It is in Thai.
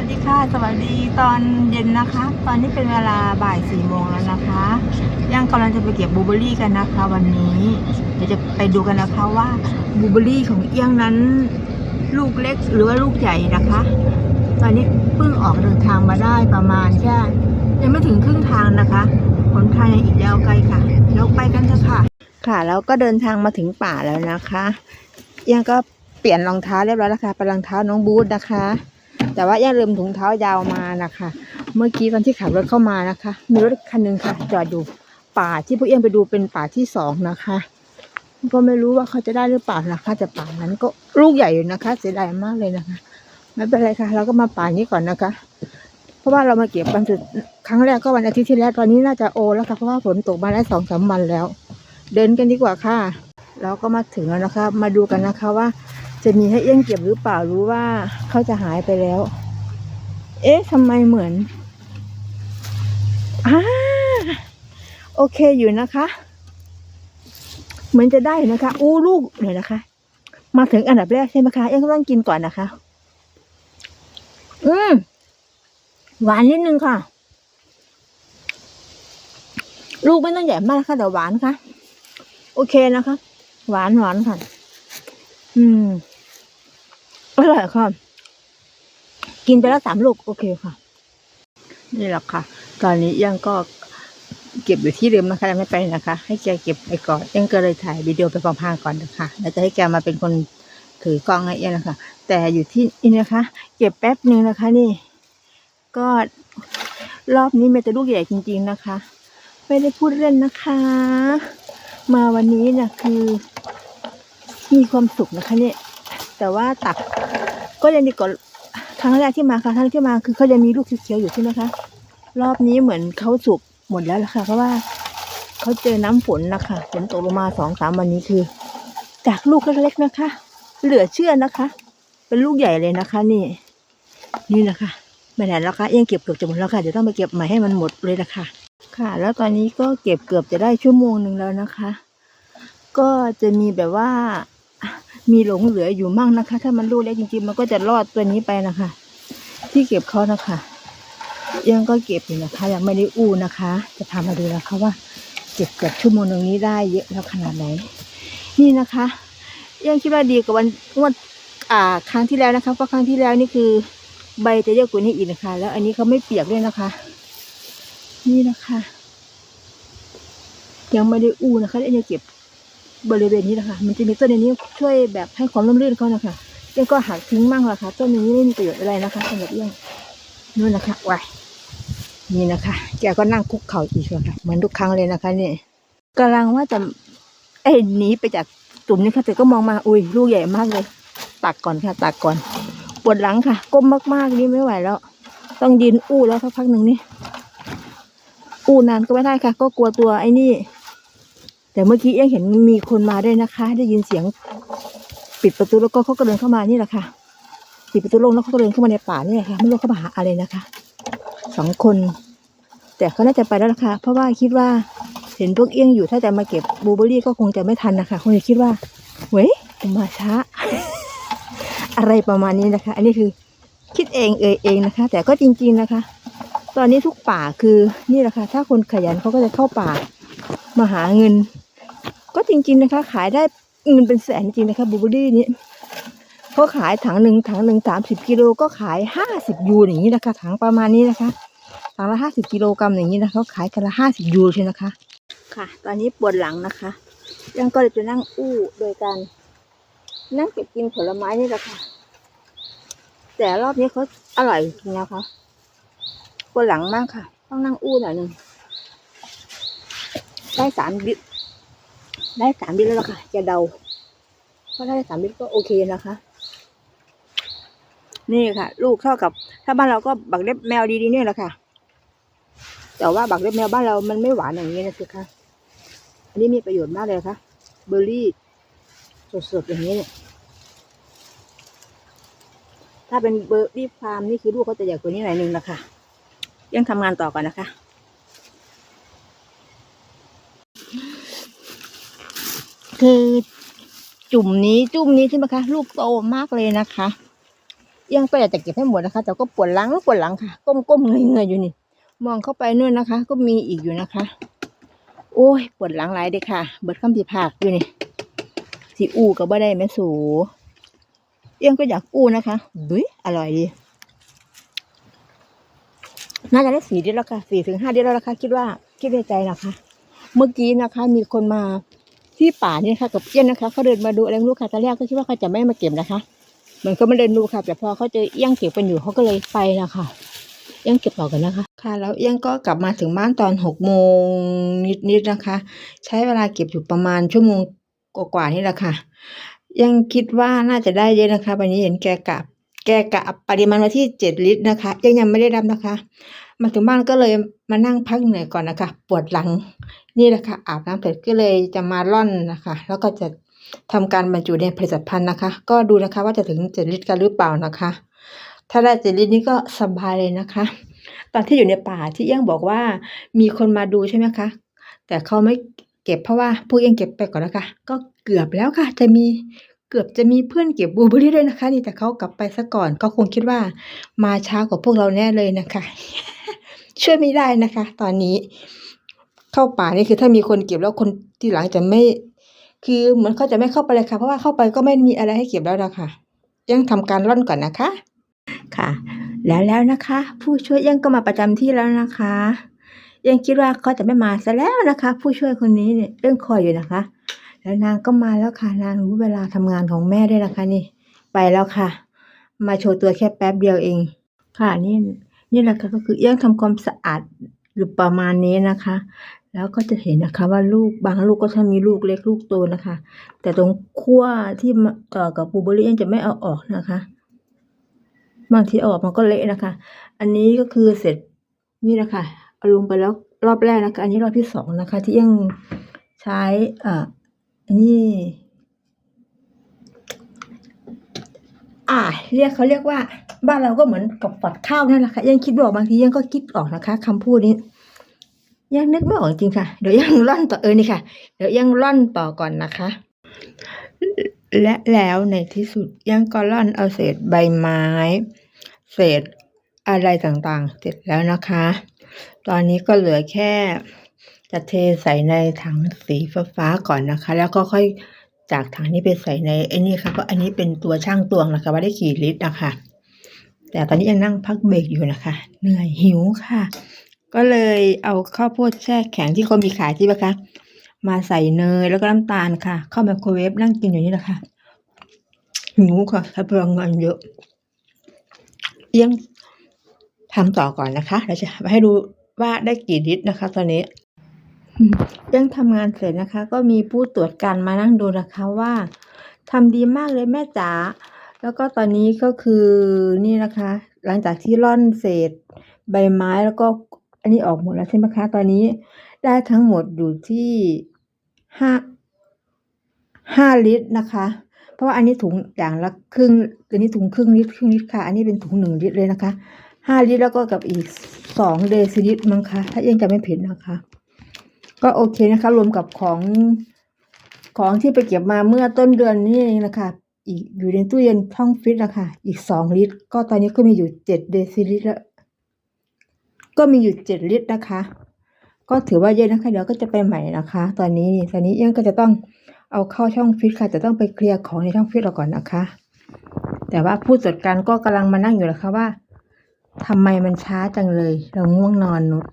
วัสดีค่ะ สวัสดีตอนเย็นนะคะ ตอนนี้เป็นเวลาบ่ายสี่โมงแล้วนะคะยังกำลังจะไปเก็บบูเบอรี่กันนะคะ วันนี้เดี๋ยวจะไปดูกันนะคะว่าบูเบอรรี่ของเอี้ยงนั้น ลูกเล็กหรือว่าลูกใหญ่นะคะ ตอนนี้เพิ่งออกเดินทางมาได้ประมาณแค่ยังไม่ถึงครึ่งทางนะคะหนทางยังอีกยาวไกลค่ะเราไปกันเถอะค่ะ ค่ะแล้วก็เดินทางมาถึงป่าแล้วนะคะ ยังก็เปลี่ยนรองเท้าเรียบร้อยแล้วค่ะเป็นรองเท้าน้องบูธนะคะ แต่ว่ายังลืมถุงเท้ายาวมานะคะ เมื่อกี้ตอนที่ขับรถเข้ามานะคะ มีรถคันหนึ่งค่ะ จอดอยู่ป่าที่พวกเอี้ยงไปดูเป็นป่าที่สองนะคะก็ไม่รู้ว่าเขาจะได้หรือเปล่านะคะแต่ป่านั้นก็ลูกใหญ่อยู่นะคะ เสียดายมากเลยนะคะ ไม่เป็นไรค่ะ เราก็มาป่านี้ก่อนนะคะ เพราะว่าเรามาเก็บวันสุดครั้งแรกก็วันอาทิตย์ที่แล้วตอนนี้น่าจะโอแล้วค่ะเพราะว่าฝนตกมาได้สองสามวันแล้ว เดินกันดีกว่าค่ะ เราก็มาถึงแล้วนะคะ มาดูกันนะคะว่า จะมีให้เอี้ยงเก็บหรือเปล่ารู้ว่าเขาจะหายไปแล้ว เอ๊ะทำไมเหมือนอ่าโอเคอยู่นะคะ เหมือนจะได้นะคะ อู้ลูกเดี๋ยวนะคะ มาถึงอันดับแรกใช่ไหมคะ เอี้ยงก็ต้องกินก่อนนะคะ อืมหวานนิดนึงค่ะ ลูกไม่ต้องใหญ่มากค่ะแต่หวานค่ะ โอเคนะคะ หวานหวานค่ะ อืมอร่อยค่ะ กินไปแล้วสามลูกโอเคค่ะ นี่แหละค่ะ ตอนนี้ยังก็เก็บอยู่ที่เดิมนะคะไม่ไปนะคะ ให้แกเก็บไปก่อนยังก็เลยถ่ายวิดีโอไปพลางๆก่อนนะคะแล้วจะให้แกมาเป็นคนถือกล้องให้เองนะคะ แต่อยู่ที่นี่นะคะ เก็บแป๊บหนึ่งนะคะ นี่ ก็รอบนี้มีแต่ลูกใหญ่จริง ๆนะคะ ไม่ได้พูดเล่นนะคะ มาวันนี้เนี่ยคือ มีความสุขนะคะเนี่ยแต่ว่าตักก็ยังดีกว่าครั้งแรกที่มาค่ะครั้งที่มาคือเขายังมีลูกเขียวๆอยู่ใช่ไหมคะ รอบนี้เหมือนเขาสุกหมดแล้วล่ะค่ะ เพราะว่าเขาเจอน้ำฝนนะคะฝนตกลงมาสองสามวันนี้คือ จากลูกเล็กๆนะคะ เหลือเชื่อนะคะ เป็นลูกใหญ่เลยนะคะ นี่ นี่นะคะไม่ไหนแล้วคะยังเก็บเกือบจะหมดแล้วค่ะเดี๋ยวต้องไปเก็บใหม่ให้มันหมดเลยนะค่ะ ค่ะ แล้วตอนนี้ก็เก็บเกือบจะได้ชั่วโมงหนึ่งแล้วนะคะ ก็จะมีแบบว่า มีหลงเหลืออยู่มั่งนะคะ ถ้ามันลูกเล็กจริงๆ มันก็จะรอดตัวนี้ไปนะคะ ที่เก็บเขานะคะ ยังก็เก็บอยู่นะคะ ยังไม่ได้อู้นะคะ จะพามาดูนะคะว่า เก็บเกือบชั่วโมงตรงนี้ได้เยอะแล้วขนาดไหน นี่นะคะ ยังคิดว่าดีกว่าวันงวดอ่าครั้งที่แล้วนะคะเพราะครั้งที่แล้วนี่คือใบจะเยอะกว่านี้อีกนะคะ แล้วอันนี้เขาไม่เปียกด้วยนะคะ นี่นะคะ ยังไม่ได้อู้นะคะยังเก็บ บริเวณนี้นะคะ มันจะมีต้นนนี้ช่วยแบบให้ความร่มรื่นเขานะคะยังก็หักทิ้งมั่งละค่ะต้นนี้ไม่มีประโยชน์อะไรนะคะสำหรับเอี้ยงนู่นนะคะวายนี่นะคะแกก็นั่งคุกเข่าอีกแล้วค่ะเหมือนทุกครั้งเลยนะคะนี่กำลังว่าจะเอ้หนีไปจากตุ่มนี้ค่ะแต่ก็มองมาอุ้ยลูกใหญ่มากเลยตักก่อนค่ะตักก่อนปวดหลังค่ะ ก้มมากๆนี่ไม่ไหวแล้ว ต้องยืนอู้แล้วสักพักหนึ่งนี่อู้นานก็ไม่ได้ค่ะ ก็กลัวตัวไอ้นี่ แต่เมื่อกี้ยังเห็นมีคนมาด้วยนะคะ ได้ยินเสียงปิดประตูแล้วก็เขาก็เดินเข้ามานี่แหละค่ะปิดประตูลงแล้วเขาก็เดินเข้ามาในป่านี่แหละค่ะไม่รู้เขามาหาอะไรนะคะสองคน แต่เขาน่าจะไปแล้วล่ะค่ะเพราะว่าคิดว่าเห็นพวกเอี้ยงอยู่ถ้าจะมาเก็บบลูเบอร์รี่ก็คงจะไม่ทันนะคะคงจะคิดว่าเว้ยมาช้า อะไรประมาณนี้นะคะ อันนี้คือคิดเองเอ่ยเองนะคะ แต่ก็จริง ๆนะคะ ตอนนี้ทุกป่าคือนี่แหละค่ะถ้าคนขยันเขาก็จะเข้าป่ามาหาเงิน ก็จริง ๆนะคะ ขายได้เงินเป็นแสนจริงนะคะบูเบอรี่นี้เขาขายถังหนึ่งถังหนึ่งสามสิบกิโลก็ขายห้าสิบยูอย่างนี้นะคะถังประมาณนี้นะคะถังละห้าสิบกิโลกรัมอย่างนี้นะคะเขาขายกันละห้าสิบยูใช่นะคะ ค่ะ ตอนนี้ปวดหลังนะคะยังก็เลยจะนั่งอู้โดยการนั่งเก็บกินผลไม้นี่แหละค่ะ แต่รอบนี้เขาอร่อยจริงนะคะปวดหลังมากค่ะ ต้องนั่งอู้หน่อยหนึ่งได้สามบิ ได้สามบิตแล้วค่ะจะเดาก็ได้สามบิตก็โอเคนะคะ นี่ค่ะ ลูกเท่ากับ ถ้าบ้านเราก็บักเล็บแมวดีๆเนี่ยแหละค่ะ แต่ว่าบักเล็บแมวบ้านเรามันไม่หวานอย่างนี้นะสิคะอันนี้มีประโยชน์มากเลยค่ะเบอร์รี่สดๆอย่างนี้เนี่ยถ้าเป็นเบอร์รี่ฟาร์มนี่คือลูกเขาจะใหญ่กว่านี้หน่อยนึงนะคะยังทำงานต่อก่อนนะคะ คือจุ่มนี้จุ่มนี้ใช่ไหมคะ ลูกโตมากเลยนะคะเอียงก็อยากจะเก็บให้หมดนะคะ แต่ก็ปวดหลังปวดหลังค่ะ ก้มๆเงยๆอยู่นี่ มองเข้าไปนู่นนะคะ ก็มีอีกอยู่นะคะ โอ้ยปวดหลังหลายเด้อค่ะ เบิดคำสิภาคอยู่นี่สิอู้ก็บ่ได้แม่สูเอียงก็อยากอู้นะคะดุยอร่อยดี น่าจะได้สี่เดือนแล้วค่ะสี่ถึงห้าเดือนแล้วนะคะคิดว่าคิดในใจนะคะ เมื่อกี้นะคะ มีคนมา ที่ป่านี่นะคะกับเอี้ยนนะคะเขาเดินมาดูอะไรไม่รู้ค่ะตอนแรกก็คิดว่าเขาจะไม่มาเก็บนะคะเหมือนเขามาเดินดูค่ะ แต่พอเขาเจอเอี้ยงเก็บกันอยู่เขาก็เลยไปนะค่ะเอี้ยงเก็บต่อกันนะคะ ค่ะ แล้วเอี้ยงก็กลับมาถึงบ้านตอนหกโมงนิดๆนะคะ ใช้เวลาเก็บอยู่ประมาณชั่วโมงกว่าๆนี่แหละค่ะ ยังคิดว่าน่าจะได้เยอะนะคะวันนี้เห็นแกกะแกกะปริมาณไว้ที่เจ็ดลิตรนะคะ ยังยังไม่ได้รับนะคะ มาถึงบ้านก็เลยมานั่งพักเหนื่อยก่อนนะคะ ปวดหลังนี่แหละค่ะอาบน้ำเสร็จก็เลยจะมาร่อนนะคะ แล้วก็จะทำการบรรจุในผลิตภัณฑ์นะคะ ก็ดูนะคะว่าจะถึงเจ็ดลิตรกันหรือเปล่านะคะ ถ้าได้เจ็ดลิตรนี่ก็สบายเลยนะคะ ตอนที่อยู่ในป่าที่เอี้ยงบอกว่ามีคนมาดูใช่ไหมคะ แต่เขาไม่เก็บเพราะว่าพวกเอี้ยงเก็บไปก่อนแล้วค่ะก็เกือบแล้วค่ะ จะมีเกือบจะมีเพื่อนเก็บบลูเบอร์รี่ด้วยนะคะ นี่แต่เขากลับไปซะก่อนก็คงคิดว่ามาช้ากว่าพวกเราแน่เลยนะคะ ช่วยไม่ได้นะคะ ตอนนี้ เข้าป่านี่คือถ้ามีคนเก็บแล้วคนที่หลังจะไม่ คือเหมือนเขาจะไม่เข้าไปเลยค่ะ เพราะว่าเข้าไปก็ไม่มีอะไรให้เก็บแล้วนะคะยังทำการร่อนก่อนนะคะ ค่ะ แล้วแล้วนะคะ ผู้ช่วยยังก็มาประจำที่แล้วนะคะ ยังคิดว่าเขาจะไม่มาซะแล้วนะคะ ผู้ช่วยคนนี้เนี่ยเรื่องคอยอยู่นะคะ แล้วนางก็มาแล้วค่ะนางรู้เวลาทำงานของแม่ได้วยนะค่ะนี่ ไปแล้วค่ะ มาโชว์ตัวแค่แป๊บเดียวเอง ค่ะนี่ นี่แหละค่ะก็คือเอี้ยงทำความสะอาดหรือประมาณนี้นะคะ แล้วก็จะเห็นนะคะว่าลูกบางลูกก็ถ้ามีลูกเล็กลูกโตนะคะ แต่ตรงขั้วที่มาเอ่อกับบูเบอรี่เอี้ยงจะไม่เอาออกนะคะบางทีออกมันก็เละนะคะ อันนี้ก็คือเสร็จนี่นะคะเอาลงไปแล้วรอบแรกนะคะ อันนี้รอบที่สองนะคะ ที่ยังใช้อ่ออันนี้ อ่า เรียกเขาเรียกว่า บ้านเราก็เหมือนกับฝัดข้าวนั่นแหละค่ะยังคิดไม่อกบางทียังก็คิดออกนะคะคำพูดนี้ยังนึกไม่ออกจริงค่ะ เดี๋ยวยังร่อนต่อเออนี่ค่ะ เดี๋ยวยังร่อนต่อก่อนนะคะ และแล้วในที่สุดยังก็ร่อนเอาเศษใบไม้ เศษอะไรต่างๆ เสร็จแล้วนะคะ ตอนนี้ก็เหลือแค่จะเทใส่ในถังสีฟ้าๆก่อนนะคะ แล้วก็ค่อย จากถังนี้ไปใส่ในไอ้นี่ค่ะเพราะอันนี้เป็นตัวช่างตวงนะคะว่าได้กี่ลิตรนะคะแต่ตอนนี้ยังนั่งพักเบรกอยู่นะคะ เหนื่อยหิวค่ะ ก็เลยเอาข้าวโพดแช่แข็งที่เขามีขายที่ปะคะมาใส่เนยแล้วก็น้ำตาลค่ะ เข้าไมโครเวฟนั่งกินอยู่นี่แหละค่ะหิวค่ะใช้พลังงานเยอะเอียงทำต่อก่อนนะคะเราจะให้ดูว่าได้กี่ลิตรนะคะ ตอนนี้ อืมยังทำงานเสร็จนะคะ ก็มีผู้ตรวจการมานั่งดูนะคะว่าทำดีมากเลยแม่จ๋าแล้วก็ตอนนี้ก็คือนี่นะคะ หลังจากที่ร่อนเศษ ใบไม้แล้วก็อันนี้ออกหมดแล้วใช่ไหมคะ ตอนนี้ได้ทั้งหมดอยู่ที่ห้าห้าลิตรนะคะ เพราะว่าอันนี้ถุงอย่างละครึ่งอันนี้ถุงครึ่งลิตรครึ่งลิตรค่ะ อันนี้เป็นถุงหนึ่งลิตรเลยนะคะห้าลิตรแล้วก็กับอีกสองเดซิลิตรมั้งคะถ้ายังจะไม่ผิดนะคะ ก็โอเคนะคะ รวมกับของของที่ไปเก็บมาเมื่อต้นเดือนนี้เองนะคะ อีกอยู่ในตู้เย็นช่องฟิตนะคะอีกสองลิตร ก็ตอนนี้ก็มีอยู่เจ็ดเดซิลิตรแล้วก็มีอยู่เจ็ดลิตรนะคะ ก็ถือว่าเยอะนะคะ เดี๋ยวก็จะไปใหม่นะคะ ตอนนี้นี่ตอนนี้ยังก็จะต้องเอาเข้าช่องฟิตค่ะจะต้องไปเคลียร์ของในช่องฟิตเราก่อนนะคะ แต่ว่าผู้จัดการก็กำลังมานั่งอยู่นะคะว่าทำไมมันช้าจังเลย เราง่วงนอนนุช